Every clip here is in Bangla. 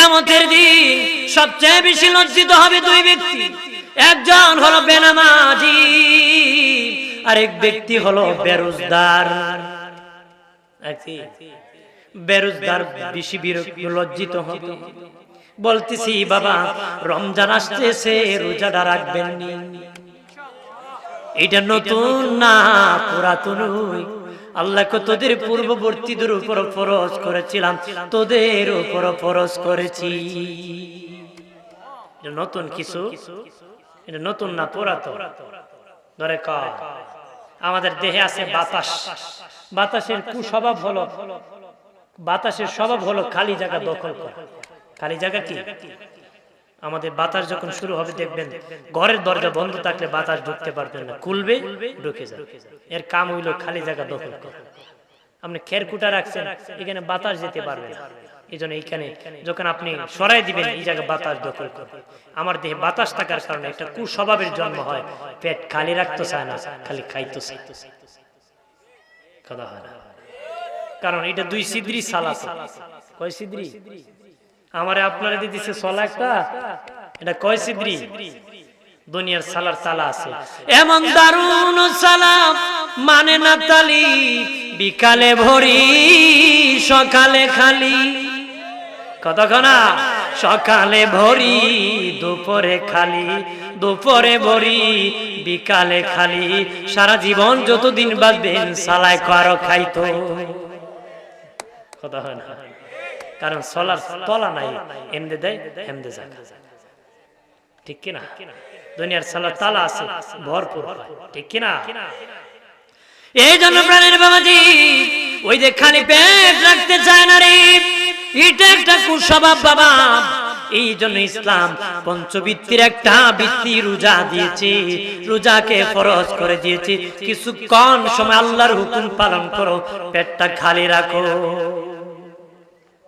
কেমতের দিন সবচেয়ে বেশি লজ্জিত হবে দুই ব্যক্তি। একজন হলো বেনামাজি, আরেক ব্যক্তি হলো বেরোজগার। বেরোজগার বেশি বিরক্ত, লজ্জিত হবে। বলতেছি, বাবা, রমজান আসতেছে, রোজাটা রাখবেন এটা নতুন না পুরাতন? আল্লাহকে তোদের পূর্ববর্তীদের উপর ফরজ করেছিলাম, তোদের উপর ফরজ করেছি। নতুন কিছু নতুন না পুরাতন। ধরে ক, আমাদের দেহে আছে বাতাস। বাতাসের কুস্বভাব হলো, বাতাসের স্বভাব হলো খালি জায়গা দখল করা। খালি জায়গা কি? আমাদের বাতাস যখন শুরু হবে দেখবেন ঘরের দরজা বন্ধ থাকলে বাতাস ঢুকতে পারবেন না খুলবে ঢুকে যাবে। এর কাম হইল খালি জায়গা দখল করা। আপনি খেরকুটা রাখছেন এখানে বাতাস যেতে পারবে না। এই জন্য এইখানে যখন আপনি সরাই দিবেন এই জায়গায় বাতাস দখল করবে আমার দেহে বাতাস থাকার কারণে একটা কুস্বভাবের জন্ম হয়। পেট খালি রাখতে চায় না খালি খাইতে চায় কথা হয় না। কারণ এটা দুই সিদ্রি সালা কয় সিদ্রি? আমারে আপনারা দিতেছে সলা একটা, এটা কয় সিদ্রি? দুনিয়ার সালার তালা আছে। এমন দারুণ সালাম মানে না তালি, বিকালে ভরি, সকালে খালি। কতক্ষণা সকালে ভরি, দুপুরে খালি। দুপুরে ভরি, বিকালে খালি। সারা জীবন যতদিন বাঁচবেন, সালায় কারও খাইতো। কথা হয় না। কারণ সলার তলা নাই এমদে দেয় এমদে যায় ঠিক কিনা? দুনিয়ার সালার তালা আছে, ভরপুর ঠিক কিনা? এই জন্য প্রাণের বাবাজি, ওই যে খালি পেট রাখতে চায় না রে। এটা একটা কুস্বভাব বাবা। এই জন্য ইসলাম পঞ্চবৃত্তির একটা বৃত্তি রোজা দিয়েছে। রোজাকে ফরজ করে দিয়েছে। কিছুক্ষণ সময় আল্লাহর হুকুম পালন করো, পেটটা খালি রাখো।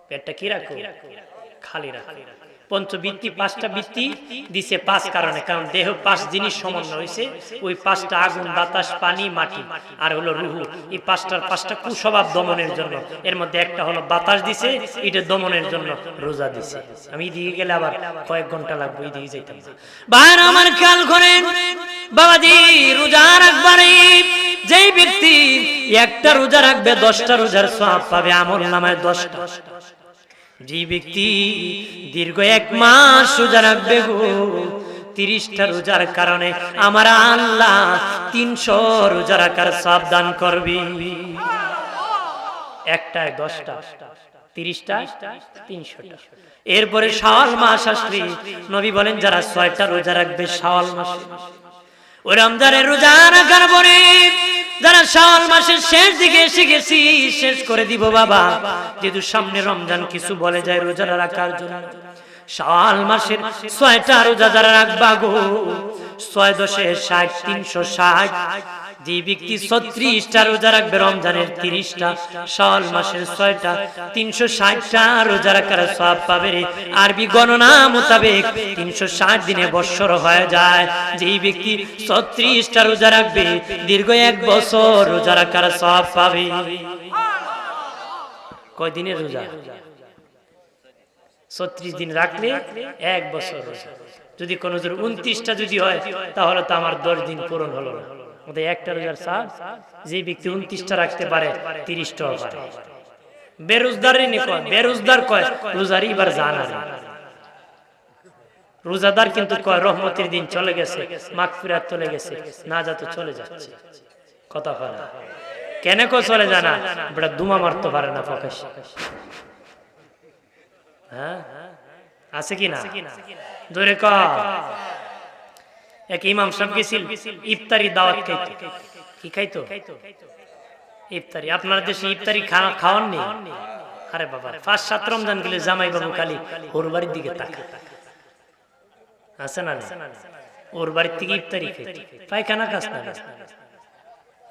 পেটটা কি রাখো? খালি রাখো। পঞ্চবৃত্তি, পাঁচটা বৃত্তি দিছে পাঁচ কারণে। কারণ দেহ পাঁচ জিনিস সমন্বয় হয়েছে ওই পাঁচটা আগুন, বাতাস, পানি, মাটি। আর হলো রুহু। এই পাঁচটার পাঁচটা কুস্বভাব দমনের জন্য। এর মধ্যে একটা হলো বাতাস দিছে, এটা দমনের জন্য রোজা দিছে। আমি এদিকে গেলে আবার কয়েক ঘণ্টা লাগবে, এদিকে যাইতাম বাইরে আমার খেয়াল করেন, বাবাজি, রোজা রাখবারে যেই ব্যক্তি একটা রোজা রাখবে, দশটা রোজার সব পাবে, আমল নামায় দশটা। যে ব্যক্তি দীর্ঘ এক মাস রোজা রাখবে গো, তিরিশটা রোজার কারণে আমার আল্লাহ তিনশো রোজা রাখার সাবধান করবি। একটায় দশটা, তিরিশটা, তিনশোটা। এরপরে শাওয়াল মাস আসলে নবী বলেন, যারা ছয়টা রোজা রাখবে শাওয়াল মাস। ওই রমজানের রোজা রাখার পরে যারা শাওয়াল মাসের শেষ দিকে এসে গেছি, শেষ করে দিব বাবা। যেহেতু সামনে রমজান, কিছু বলে যায় রোজা রাখার জন্য। শাওয়াল মাসের ছয়টা রোজা যারা রাখবা গো, ছয় দশে ষাট, তিনশো ষাট যে ব্যক্তি ছত্রিশটা রোজা রাখবে, রমজানের তিরিশটা, শাওয়াল মাসের ছয়টা, তিনশো ষাটটা রোজা রাখার সব পাবে আরবি গণনা মোতাবেক তিনশো ষাট দিনে বৎসর হয়ে যায়। যেই ব্যক্তি ছত্রিশটা রোজা রাখবে, দীর্ঘ এক বছর রোজা রাখার সব পাবে। কয়দিনের রোজা? ছত্রিশ দিন রাখলে এক বছর রোজা। যদি কোনো উনত্রিশটা যদি হয়, তাহলে তো আমার দশ দিন পূরণ হলো না। আমাদের একটা রোজার যে ব্যক্তি উনত্রিশটা রাখতে পারে পারে। বেরোজগারের কয় বেরোজগার কয়? রোজার এবার রোজাদার কিন্তু রহমতের দিন চলে গেছে, মাগফিরাত চলে গেছে না যাতে চলে যাচ্ছে। কথা হয় না। কেন কো চলে জানা বেটা দুমা মারতে পারে না হ্যাঁ? আছে কি না? ধরে ক এক ইমাম সাহেব গেছিল, ইফতারি দাওয়াত খাইতো। কি খাইতো? ইফতারি। আপনার দেশে ইফতারি খাওয়ান নেই? আরে বাবা, পাঁচ সাত রমজান গেলে জামাই বাবু খালি ওর বাড়ির দিকে তাকা। আছে না ওর বাড়ির থেকে ইফতারি খাইতো। পায়খানা কাজ না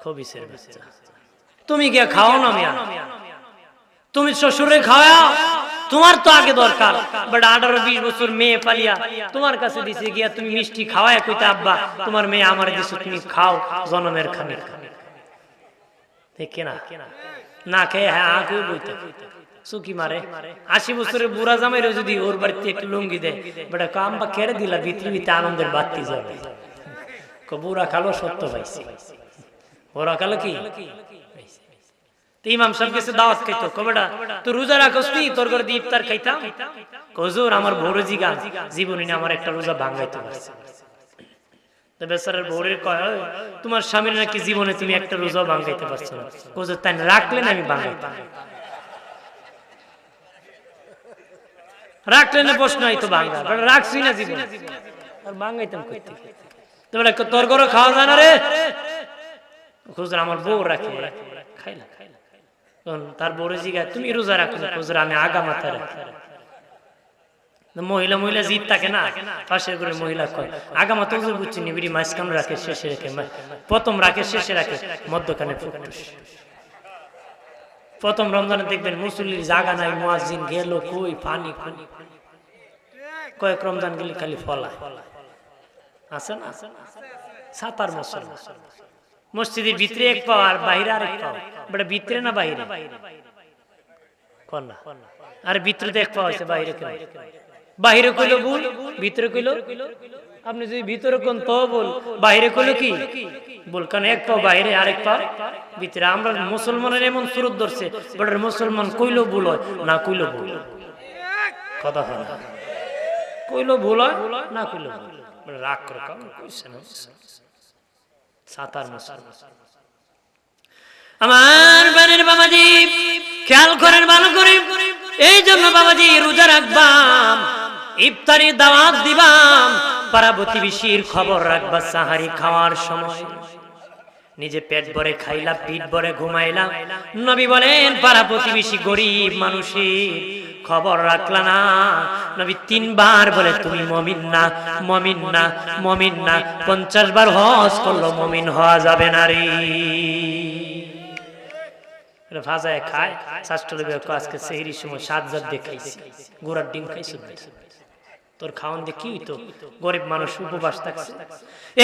খবিসের তুমি গিয়ে খাও না মিয়া। তুমি শ্বশুরে খাওয়াও। তোমার তো আগে দরকার। বাট আঠারো বিশ বছর মেয়ে পালিয়া তোমার কাছে দিছে গিয়া তুমি মিষ্টি খাওয়ায় কইতে আব্বা তোমার মেয়ে আমার দিছে তুমি খাও জনমের খানে। ঠিক না। না। খেয়ে হ্যাঁ আগে বইতে চুকি মারে। আশি বছরের বুড়া জামাইরে যদি ওর বাড়িতে একটু লুঙ্গি দেয় বেটা কাম বা কেড়ে দিলা? পৃথিবীতে আনন্দের বাড়তি যাবে বুড়া কালো সত্য পাইছে। ওরা কালো কি? ইমাম সাহেব দাওয়াত খাইতো। কবেটা তো রোজা নি? তোর ঘরে দিয়ে ইফতার খাইতাম? আমার জীবনে আমার একটা রোজা ভাঙাইতে পারছে বউরের কয় তোমার স্বামীর নাকি জীবনে তুমি একটা রোজাও ভাঙাইতে পারছ না? তাই রাখলেন আমি রাখলেন না, প্রশ্ন হয়তো ভাঙা। রাখছি না জীবনে। আর ভাঙাইতাম করতে তোর ঘরে খাওয়া যায় না রে? খুচরা আমার বউ রাখে। খাইলা তখন তার বউরে জিগা তুমি রোজা রাখো খুচরা আমি আগা মাথা রাখি মহিলা মহিলা জিত থাকে না, পাশের করে মহিলা কয়, আগা মাথা উজু বুঝছি নিবিড়ি মাঝখান রাখে, শেষে রাখে প্রথম রাখে, শেষে রাখে, মধ্যখানে ফুটফুস প্রথম রমজানে দেখবেন মুসল্লির জাগা নাই, মুয়াজ্জিন গেল কই পানি পানি। কয়েক রমজান গেলে খালি ফলায় আছে না? সাতার মুসলমান মসজিদের ভিতরে এক পাও আর বাইরে আরেক পাও বড় ভিতরে না বাইরে কোন আর ভিতরে তো এক পাও বাইরে বাইরে কইলো ভুল ভিতরে কইলো আপনি যদি ভিতরে কোন তো বল বাইরে কইলো কি বল কারণ এক পাও বাইরে আরেক পাও ভিতরে আমরা মুসলমানের এমন সুরত ধরছে বড় মুসলমান কইলো ভুল হয় না কইলো ভুল কথা হয় কইলো ভুল হয় না কইলো ভুল রাগ করে কারণ কইছে না সাতার মুসলমান আমার বানের বাবাজি, খেয়াল করেন ভালো করে। এই জন্য বাবাজি, রোজা রাখবাম, ইফতারি দাওয়াত দিবাম, পাড়া প্রতিবেশীর খবর রাখবা সাহারি খাওয়ার সময়। নিজে পেট ভরে খাইলা পিঠ ভরে ঘুমাইলাম। নবী বলেন, পাড়া প্রতিবেশী গরিব মানুষের খবর রাখলা না। নবী তিনবার বলে, তুমি মমিন না মমিন না মমিন না। পঞ্চাশ বার হজ করল, মমিন হওয়া যাবে না রে। এটা ভাজায় খায় শাস্ত্রী আজকে সেহরির সময় সাত জাত দিয়ে খাইছি। গোড়ার ডিম খাইছি তোর খাওয়ান দিয়ে কি হইতো? গরিব মানুষ উপবাস থাকছে।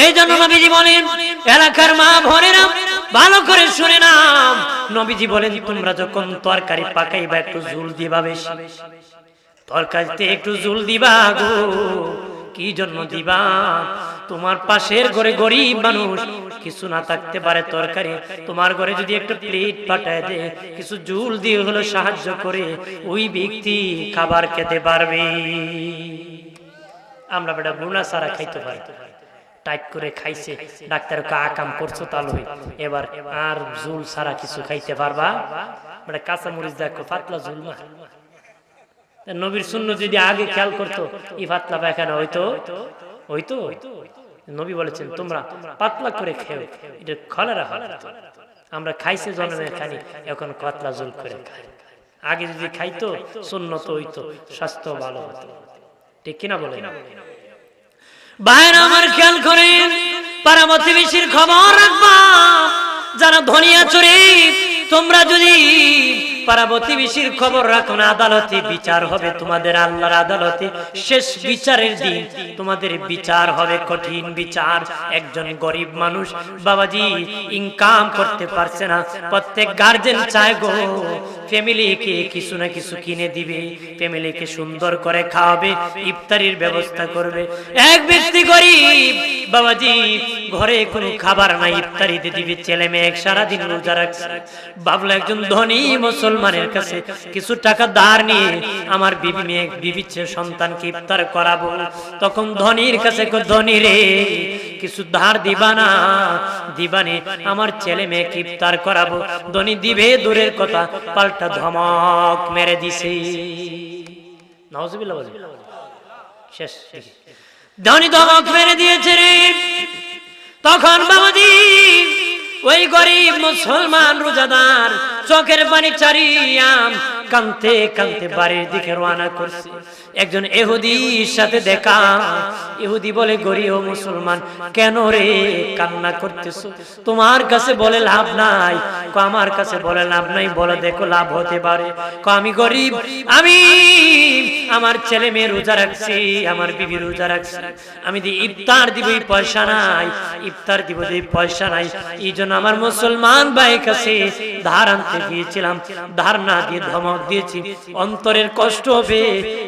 এই জন্য নবীজি বলেন এলাকার মা ভরেরা ভালো করে শুনে নাম নবীজি বলেন তোমরা যখন তরকারি পাকাইবা একটু ঝুল দিবা বেশি। তরকারিতে একটু ঝুল দিবা গো। কি জন্য দিবা? তোমার পাশের ঘরে গরিব মানুষ। কিছু না থাকতে পারে তরকারি। তোমার ঘরে যদি একটা প্লেট পাঠায় দে, কিছু জুল দিয়ে হলো সাহায্য করে, ওই ব্যক্তি খাবার খেতে পারবে। আমরা বেটা বুনা সারা খাইতে পারি। টাইট করে খাইছে, ডাক্তার আকাম করছ তাহলে। এবার আর জুল সারা কিছু খাইতে পারবা? বেটা কাঁচা মরিচ দেখো, পাতলা জুল মা নবীর শূন্য যদি আগে খেয়াল করতো ই পাতলা পায়খানা হইতো হইতো? হইতো? নবী বলেছেন তোমরা পাতলা করে খেও। এটা খলেরা হয় আমরা খাইছে জন্মে খানি এখন পাতলা জুল করে খাই। আগে যদি খাইতো শূন্য তো হইতো স্বাস্থ্য ভালো হতো। ঠিক কিনা বলে বাইরে আমার খেয়াল করেন পাড়া প্রতিবেশীর খবর রাখবা। যারা ধনিয়া চুরি তোমরা যদি প্রতিবেশীর খবর রাখো আদালতে বিচার হবে তোমাদের, আল্লাহর আদালতে। শেষ বিচারের দিন তোমাদের বিচার হবে, কঠিন বিচার। একজন গরিব মানুষ, বাবাজি, ইনকাম করতে পারছে না। প্রত্যেক গার্জেন চায় গো ফ্যামিলিকে কিছু না কিছু কিনে দিবে ফ্যামিলিকে সুন্দর করে খাওয়াবে, ইফতারির ব্যবস্থা করবে। এক ব্যক্তি গরিব, বাবাজি, ঘরে কোনো খাবার নাই, ইফতারিতে দিবে, ছেলে মেয়ে সারাদিন রোজা রাখছে। বাবলা একজন ধনী মুসলমানের কাছে কিছু টাকা ধার নিয়ে আমার বিবি মেয়ে, বিবি সন্তানকে ইফতার করাবো। তখন ধনীর কাছে ধনী রে, কিছু ধার দিবা না। দিবানে আমার ছেলে মেয়েকে ইফতার করাবো। ধনী দিবে, দূরের কথা, পাল্টা ধমক মেরে দিছে। শেষ। ধনী ধমক মেরে দিয়েছে রে। তখন বাবাজি ওই গরিব মুসলমান রোজাদার চোখের পানি চারিয়াম কানতে কানতে বাড়ির দিকে রওনা করছে। একজন এহুদির সাথে দেখা। ইহুদি বলে, গরিব মুসলমান, কেন রে কান্না করতেছো? তোমার কাছে বলে লাভ নাই। আমার কাছে বলে লাভ নাই, বলে দেখো লাভ হতে পারে। আমি গরিব, আমি আমার ছেলে মেয়ে রোজা রাখছি, আমার বিবি রোজা রাখছি। আমি দি ইফতার দিব পয়সা নাই, ইফতার দিব এই পয়সা নাই। এই জন্য আমার মুসলমান ভাই কাছে ধার আনতে গিয়েছিলাম। ধার না দিয়ে ধমক দিয়েছি। অন্তরের কষ্ট হবে,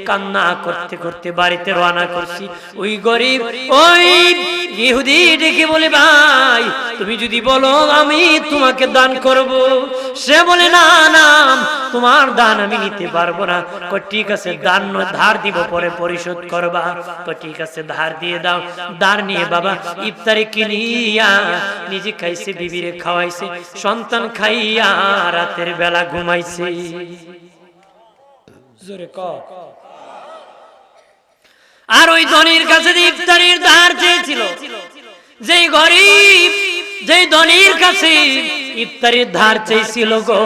কান্না করতে করতে বাড়িতে রওনা করছি। ওই গরিব, ওই ইহুদি ডেকে বলে, ভাই, তুমি যদি বলো, আমি তোমাকে দান করব। সে বলে, না না, তোমার দান আমি নিতে পারব না। কই ঠিক আছে, দান ধার দিব, পরে পরিশোধ করবা। কই ঠিক আছে, ধার দিয়ে দাও। ধার নিয়ে বাবা ইফতারে কিনিয়া নিজে খাইছে, বিবিরে খাওয়াইছে, সন্তান খাইয়া রাতের বেলা ঘুমাইছে। জোরে ক। আর ওই ধনির কাছে যে ইফতারির ধার চেয়েছিল, যেই গরিব, যেই ধনির কাছে ইফতারির ধার চেয়েছিল গো,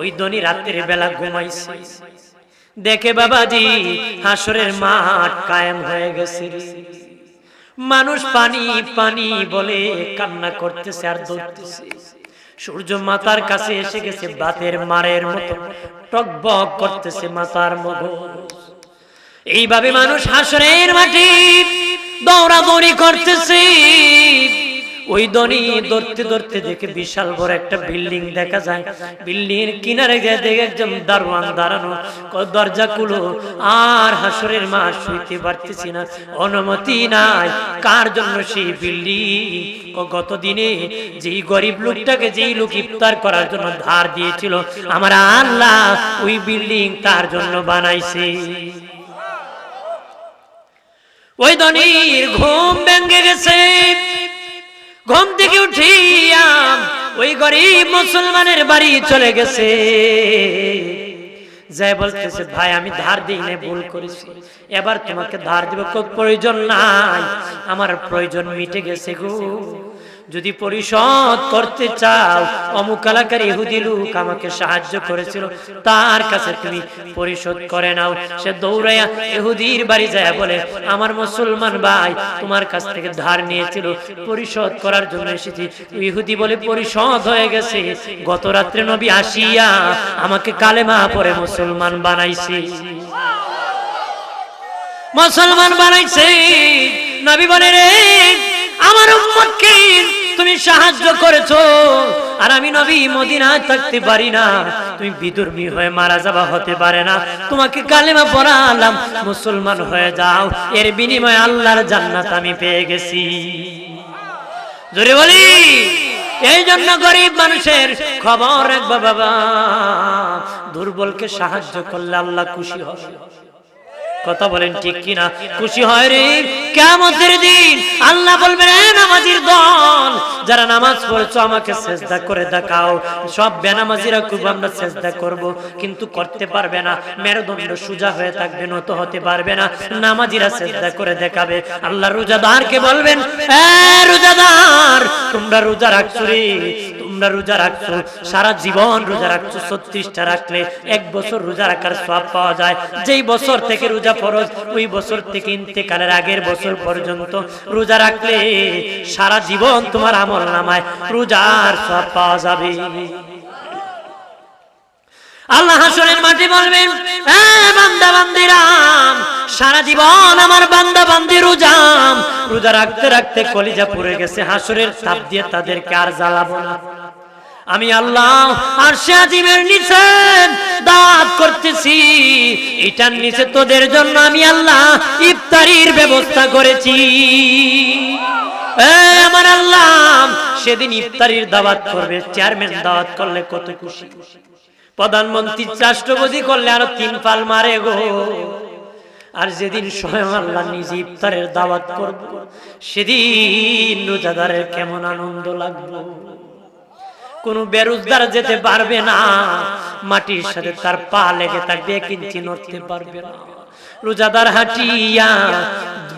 ওই ধনী রাতের বেলা ঘুমাইছে। দেখে বাবাজি, হাসরের মাঠ কায়েম হয়ে গেছে মানুষ পানি পানি বলে কান্না করতেছে আর দৌড়তেছে। সূর্য মাতার কাছে এসে গেছে, বাতের মারের মতো টকবক করতেছে মাতার মগজ। এইভাবে মানুষ হাসরের মাঠে দৌড়াদৌড়ি করতেছে। ওই দনি ধরতে ধরতে দেখে বিশাল বড় একটা বিল্ডিং দেখা যায়। বিল্ডিং এর কিনারে গিয়ে দেখে একজন দারোয়ান দাঁড়ানো। দরজা খুলো, আর হাসরের মা শুইতে পারতেছি না। অনুমতি নাই, কার জন্য সেই বিল্ডিং? গত দিনে যেই গরিব লোকটাকে যেই লোক ইফতার করার জন্য ধার দিয়েছিল, আমার আল্লাহ ওই বিল্ডিং তার জন্য বানাইছে। ওই ধনির ঘুম ভেঙে গেছে। ঘুম থেকে উঠিয়া ওই গরিব মুসলমানের বাড়ি চলে গেছে। যাই বলতেছে, ভাই, আমি ধার দিই না ভুল করেছি। এবার তোমাকে ধার দিব প্রয়োজন নাই। আমার প্রয়োজন মিটে গেছে গো। যদি পরিশোধ করতে চাও, অমুক এলাকার ইহুদি লোক আমাকে সাহায্য করেছিল। তার কাছে তুমি পরিশোধ করে নাও। সে দৌড়াইয়া ইহুদির বাড়ি যায় বলে, আমার মুসলমান ভাই, তোমার কাছ থেকে ধার নিয়েছিল। পরিশোধ করার জন্য এসেছি। ইহুদি বলে, পরিশোধ হয়ে গেছে। গত রাত্রে নবী আসিয়া আমাকে কালেমা পরে মুসলমান বানাইছে। মুসলমান বানাইছে। নবী বলে, রে আমার উম্মতকে তুমি সাহায্য করেছ। আর আমি নবী মদিনায় থাকতে পারি না। তুমি বিদুর্মী হয়ে মারা যাবা হতে পারে না। তোমাকে কালেমা পড়ালাম, মুসলমান হয়ে যাও। এর বিনিময়ে আল্লাহর জান্নাত আমি পেয়ে গেছি। জোরে বলি, এই জন্য গরিব মানুষের খবর রাখবা বাবা। দুর্বলকে সাহায্য করলে আল্লাহ খুশি হবে। কথা বলেন ঠিক কিনা? খুশি হয় রে? কেমতের দিন আল্লাহ বলবেন নামাজির দল, যারা নামাজ পড়ছো, আমাকে সেজদা করে দেখাও। সব বেনামাজিরা খুব আমরা সেজদা করব, কিন্তু করতে পারবে না। মেরুদণ্ড সোজা হয়ে থাকবে, নত হতে পারবে না। নামাজিরা চেষ্টা করে দেখাবে। আল্লাহ রোজাদারকে বলবেন রোজাদার, তোমরা রোজা রাখছো রে। তোমরা রোজা রাখছো? সারা জীবন রোজা রাখছো? ছত্রিশটা রাখলে এক বছর রোজা রাখার সব পাওয়া যায়। যেই বছর থেকে রোজা ফরজ, ওই বছর থেকে ইন্তেকালের আগের বছর পর্যন্ত রোজা রাখলে সারা জীবন তোমার আমল নামায় রোজার সব পাওয়া যাবে। আল্লাহ হাসরের মাঠে বলবেন বান্দা বান্দিরাম সারা জীবন আমার বান্দা, বান্দি রোজাম রোজা রাখতে রাখতে কলিজা পড়ে গেছে। হাসরের তাপ দিয়ে তাদেরকে আর জ্বালাবো না। আমি আল্লাহ আর আজিমের নিচে দাঁত করতেছি। এটার নিচে তোদের জন্য আমি আল্লাহ ইফতারির ব্যবস্থা করেছি। আমার আল্লাহ, সেদিন ইফতারির দাওয়াত করবে, চেয়ারম্যান দাওয়াত করলে কত খুশি। প্রধানমন্ত্রী রাষ্ট্রপতি করলে আরও তিন পাল মারে গো। আর যেদিন স্বয়ং আল্লাহ নিজে ইফতারের দাওয়াত করব, সেদিন রোজাদারের কেমন আনন্দ লাগবে। কোন বেরোজগার যেতে পারবে না। মাটির সাথে তার পা লেগে থাকবে এক নড়তে পারবে না। রোজাদার হাঁটিয়া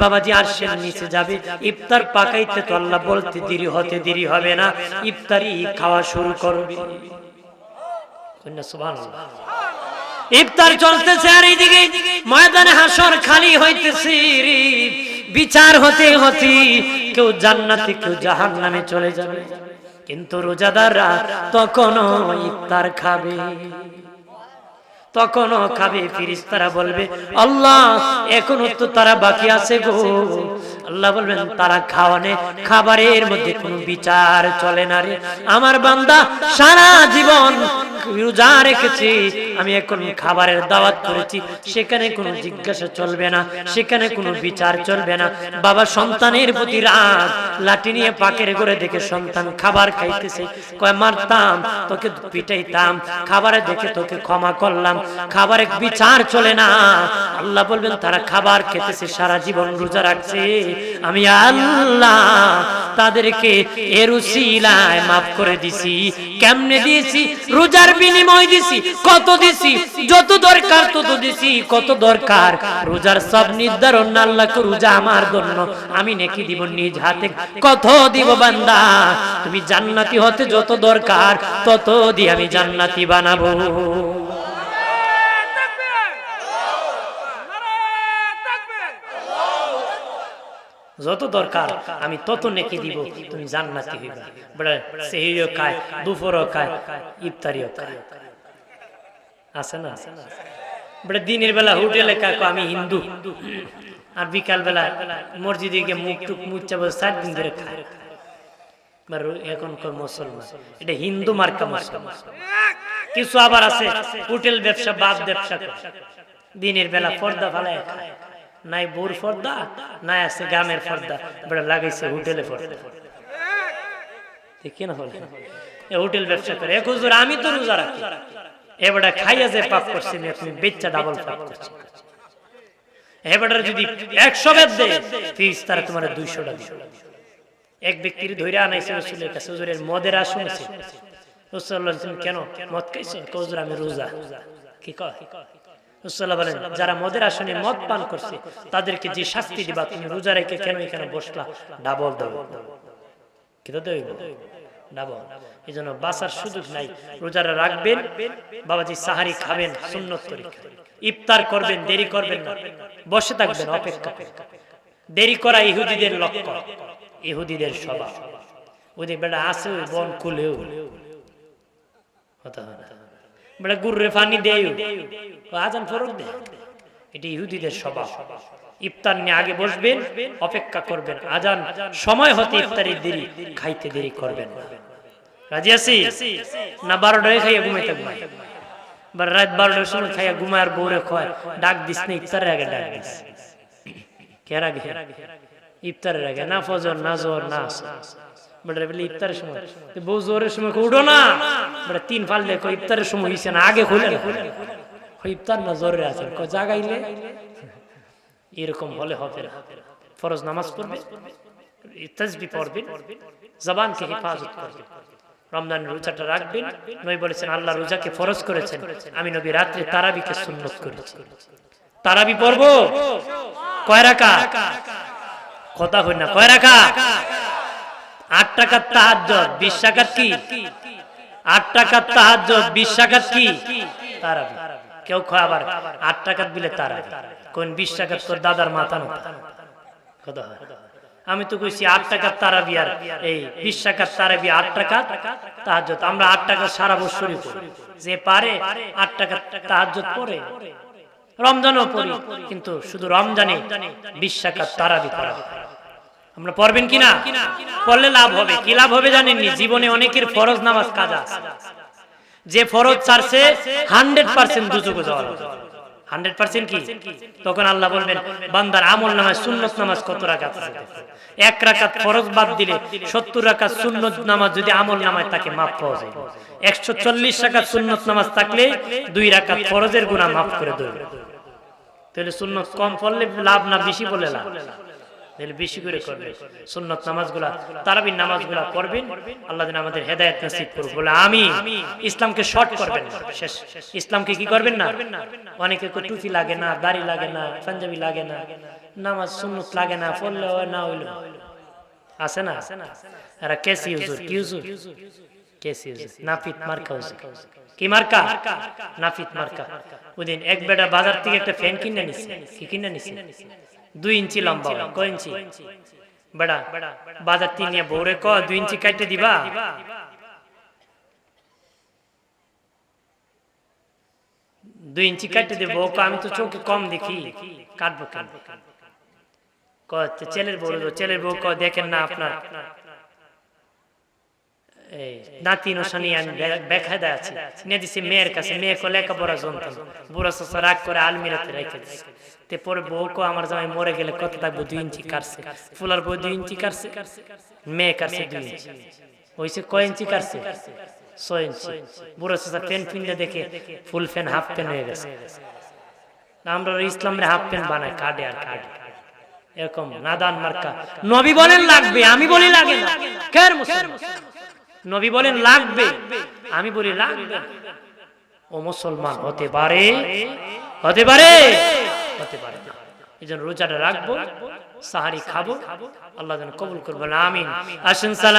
বাবাজি আর নিচে যাবে। ইফতার পাকাইতে তো আল্লাহ বলতে দেরি হতে দেরি হবে না। ইফতারি খাওয়া শুরু করবে। ইফতার চলতেছে আর এইদিকে ময়দানে হাসর খালি হইতেছে। বিচার হতে হতে কেউ জান্নাতে, কেউ জাহান নামে চলে যাবে। কিন্তু রোজাদাররা তখনও ইফতার খাবে। তখনও খাবে, ফিরিস্তারা বলবে, আল্লাহ, এখনও তো তারা বাকি আছে গো। আল্লাহ বলবেন, তারা খাওয়ানে, খাবারের মধ্যে কোনো বিচার চলে না রে। আমার বান্দা সারা জীবন রোজা রেখেছি, আমি এখন খাবারের দাওয়াত করেছি, সেখানে কোনো জিজ্ঞাসা চলবে না, সেখানে কোনো বিচার চলবে না। বাবা সন্তানের প্রতি রাগ, লাঠি নিয়ে পাকের করে দেখে সন্তান খাবার খাইতেছে। কয়, মারতাম, তোকে পিটাইতাম, খাবারে দেখে তোকে ক্ষমা করলাম। খাবারে বিচার চলে না। আল্লাহ বলবেন, তারা খাবার খেতেছে, সারা জীবন রোজা রাখছে। আমি আল্লাহ তাদেরকে এর উসিলায় মাফ করে দিছি। কেমনে দিয়েছি? রোজার বিনিময় দিছি, কত দিছি, যত দরকার তত দিছি, কত দরকার। রোজার সব নির্ধারণ আল্লাহ রোজা আমার জন্য। আমি নেকি দিব নিজ হাতে, কত দিব বান্দা। তুমি জান্নাতি হতে যত দরকার, তত দিয়ে আমি জান্নাতি বানাবো। যত দরকার আমি তত নেকি দিব, তুমি জান্নাতি হইবা। বড় খায়, দুপুরও খায়, ইফতারিও খায়। আছে না? বড় দিনের বেলা হোটেলে কাকো, আমি হিন্দু। আর বিকাল বেলা মসজিদে গিয়ে মুখ টুক মুচ্চা বসে সাত দিন ধরে খায়। এবার এখন কর মুসলমান? এটা হিন্দু মার্কা মুসলমান। কিছু আবার আছে, হোটেল ব্যবসা বাদ ব্যবসা দিনের বেলা পর্দা ফালায় খায়। নাই বোর ফর্দা নাই আছে গ্রামের ফর্দা। বড় লাগাইছে হোটেলে ফর্দা। ঠিক না হল এ হোটেল ব্যবসা করে। এক হুজুর আমি তো রোজা রাখি। এবারে খাইয়া যে পাপ করছি আপনি বেচ্চা ডাবল পাপ করছি। এবারে যদি একশো বেদ দে ফিস তারা তোমার দুইশোটা দিবে। এক ব্যক্তির ধৈর্য আনাইছে রসুলের কাছে হুজুরের মদের আসন আছে রসুল্লাহ কেন? মদ খাইছো? কৌজুর আমি রোজা। কি কয়? যারা মদের আসনে মদ পান করছে, তাদেরকে যে শাস্তি দিবা, তুমি রোজা রেখে কেন এখানে বসলা? ডাবল দেবো? এই জন্য বাসার সুযোগ নাই। রোজারা রাখবেন, বাবাজি সাহারি খাবেন, সুন্নত ইফতার করবেন, দেরি করবেন বসে থাকবেন, অপেক্ষা। দেরি করা ইহুদিদের লক্ষ্য। ইহুদিদের স্বভাব। ওদের বেটা আছে বন খুলেও কথা হয় না। আজান ফরক এটি ইহুদিদের ইফতার নিয়ে আগে বসবেন, অপেক্ষা করবেন। আজান সময় হতে দেরি, খাইতে দেরি করবেন রাজি আছি? না, বারোটায় খাইয়া ঘুমাইতে ঘুমাই বা রাত বারোটার সময় খাইয়া ঘুমায় বউরে খয় ডাক দিস না, ইফতারের আগে ডাক দিস। কের আগে ইফতারের আগে, না ফজর, না জোর না আসর। বেটা বলে ইফতারের সময়। বউ জোরের সময় উঠো না! বেটা তিন ইফতারের সময় না আগে খুলে ইফতার না জোরে আছে। জাগাইলে এরকম হলে হবে না। ফরজ নামাজ পড়বে তাজবি পড়বেন জবানকে হেফাজত করবেন। রমজান রোজাটা রাখবেন। নবী বলেছেন আল্লাহ রোজাকে ফরজ করেছেন। আমি নবী রাত্রে তারাবিকে সুন্নত করেছি। তারাবি পড়ব? কয় রাকা কথা হই না কয় রাকা আট টাকার তাহাজ্জত বিশ টাকার কি? আট টাকার তাহাজ্জত বিশ টাকার কি? তারাবি কেউ আবার আট টাকার দিলে তারাবি কোন বিশ টাকার তোর দাদার মাথা আমি তো কইছি আট টাকার তারাবি আর এই বিশ টাকার তারা তারাবি, আট টাকা তাহাজ্জত আমরা আট টাকা সারা বছরই পড়ি। যে পারে আট টাকার তাহাজ্জত পড়ে। রমজানও পড়ি। কিন্তু শুধু রমজানে বিশ টাকার পড়া হয়। আমরা পড়বেন কিনা পড়লে লাভ হবে। কি লাভ হবে জানেননি জীবনে অনেকের ফরজ নামাজ কাজা। যে ফরজ ছাড়ছে হান্ড্রেড পার্সেন্ট দুচুকো যাওয়া হান্ড্রেড পার্সেন্ট কি? তখন আল্লাহ বলবেন বান্দার আমল নামাজ সুন্নত নামাজ কত রাখাত আছে? এক রাকাত ফরজ বাদ দিলে সত্তর রাকাত সুন্নত নামাজ যদি আমল নামায় তাকে মাফ পাওয়া যায়। একশো চল্লিশ রাকাত সুন্নত নামাজ থাকলে দুই রাকাত ফরজের গুণা মাফ করে দেবে। তাহলে সুন্নত কম পড়লে লাভ না বেশি বলে লাভ বেশি করে করবে। সুন্নত নামাজগুলা, তারাবির নামাজগুলা পড়বেন। আল্লাহ যেন আমাদের হেদায়েত নসিব করুক। বলে আমি ইসলামকে শর্ট করবেন শেষ। ইসলামকে কি করবেন না? অনেকে টুপি লাগে না, দাড়ি লাগে না, পাঞ্জাবি লাগে না, নামাজ সুন্নত লাগে না পড়লে না হইল আছে না? এরা কেসি হুজুর। কি হুজুর? কেসি হুজুর। নাফিত মার্কা হুজুর। কি মার্কা? নাফিত মার্কা। ওদিন এক বেটা বাজার থেকে একটা ফ্যান কিনে নিছে। কি কিনে নিছে? দুই ইঞ্চি লম্বা। কয় ইঞ্চি? বেড়া বাজার তিন নিয়ে বউরে ক দুই ইঞ্চি কাটতে দিবা? দুই ইঞ্চি কাটতে দেবো আমি তো চোখে কম দেখি। কাটবো তো ছেলের বউ ছেলের বউ কয়, দেখেন না আপনার। নাতি নসানি আমি দিছি মেয়ের কাছে। মেয়ে কো লেখাপড়া জানতাম বুড়া সসা রাগ করে আলমিরাতে রেখে দিছি। তে পরে বউকে আমার জামাই মরে গেলে কত থাকব? দুই ইঞ্চি কাটছে। ফুলার বউ দুই ইঞ্চি কাটছে, মেয়ে কাটছে দুই ইঞ্চি। হইছে কয় ইঞ্চি কাটছে? ছয় ইঞ্চি। বুড়া সসা পেন ফিনলে দেখে ফুল ফ্যান, হাফ প্যান হয়ে গেছে। আমরা ইসলামের হাফ প্যান্ট বানাই, কাটে আর কাটে। এরকম নাদান মার্কা। নবী বলেন লাগবে, আমি বলি লাগে নবী বলেন লাগবে, আমি বলি লাগবে। ও মুসলমান হতে পারে? হতে পারে? হতে পারে। এই জন্য রোজাটা রাখব, সাহারি খাব, আল্লাহ যেন কবুল করবেন, আমিন। আসেন, সালাম